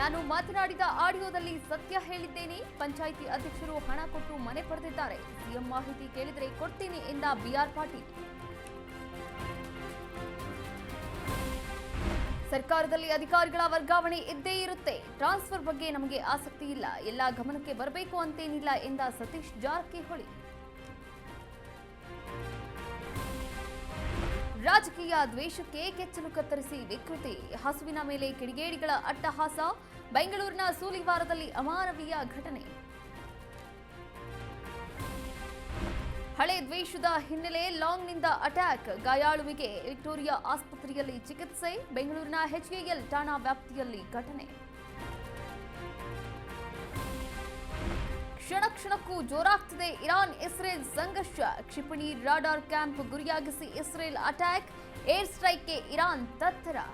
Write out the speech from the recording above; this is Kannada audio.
ನಾನು ಮಾತನಾಡಿದ ಆಡಿಯೋದಲ್ಲಿ ಸತ್ಯ ಹೇಳಿದ್ದೇನೆ. ಪಂಚಾಯಿತಿ ಅಧ್ಯಕ್ಷರು ಹಣ ಕೊಟ್ಟು ಮನೆ ಪಡೆದಿದ್ದಾರೆ. ಸಿಎಂ ಮಾಹಿತಿ ಕೇಳಿದರೆ ಕೊಡ್ತೀನಿ ಎಂದ ಬಿಆರ್ ಪಾಟೀಲ್. ಸರ್ಕಾರದಲ್ಲಿ ಅಧಿಕಾರಿಗಳ ವರ್ಗಾವಣೆ ಇದ್ದೇ ಇರುತ್ತೆ. ಟ್ರಾನ್ಸ್ಫರ್ ಬಗ್ಗೆ ನಮಗೆ ಆಸಕ್ತಿ ಇಲ್ಲ. ಎಲ್ಲ ಗಮನಕ್ಕೆ ಬರಬೇಕು ಅಂತೇನಿಲ್ಲ ಎಂದ ಸತೀಶ್ ಜಾರಕಿಹೊಳಿ. ರಾಜಕೀಯ ದ್ವೇಷಕ್ಕೆ ಕೆಚ್ಚಲು ಕತ್ತರಿಸಿ ವಿಕೃತಿ. ಹಸುವಿನ ಮೇಲೆ ಕಿಡಿಗೇಡಿಗಳ ಅಟ್ಟಹಾಸ, ಬೆಂಗಳೂರಿನ ಸೂಲಿವಾರದಲ್ಲಿ ಅಮಾನವೀಯ ಘಟನೆ. ಹಳೆ ದ್ವೇಷದ ಹಿನ್ನೆಲೆ ಲಾಂಗ್ನಿಂದ ಅಟ್ಯಾಕ್. ಗಾಯಾಳುವಿಗೆ ವಿಕ್ಟೋರಿಯಾ ಆಸ್ಪತ್ರೆಯಲ್ಲಿ ಚಿಕಿತ್ಸೆ, ಬೆಂಗಳೂರಿನ ಎಚ್ಎಎಲ್ ಠಾಣಾ ವ್ಯಾಪ್ತಿಯಲ್ಲಿ ಘಟನೆ. रक्षण ज़ोर आते इराान इस्रेल संघर्ष क्षिपणी राडार कैंप गुरी इस्रेल अटैक एयर स्ट्रैक इरा तत्र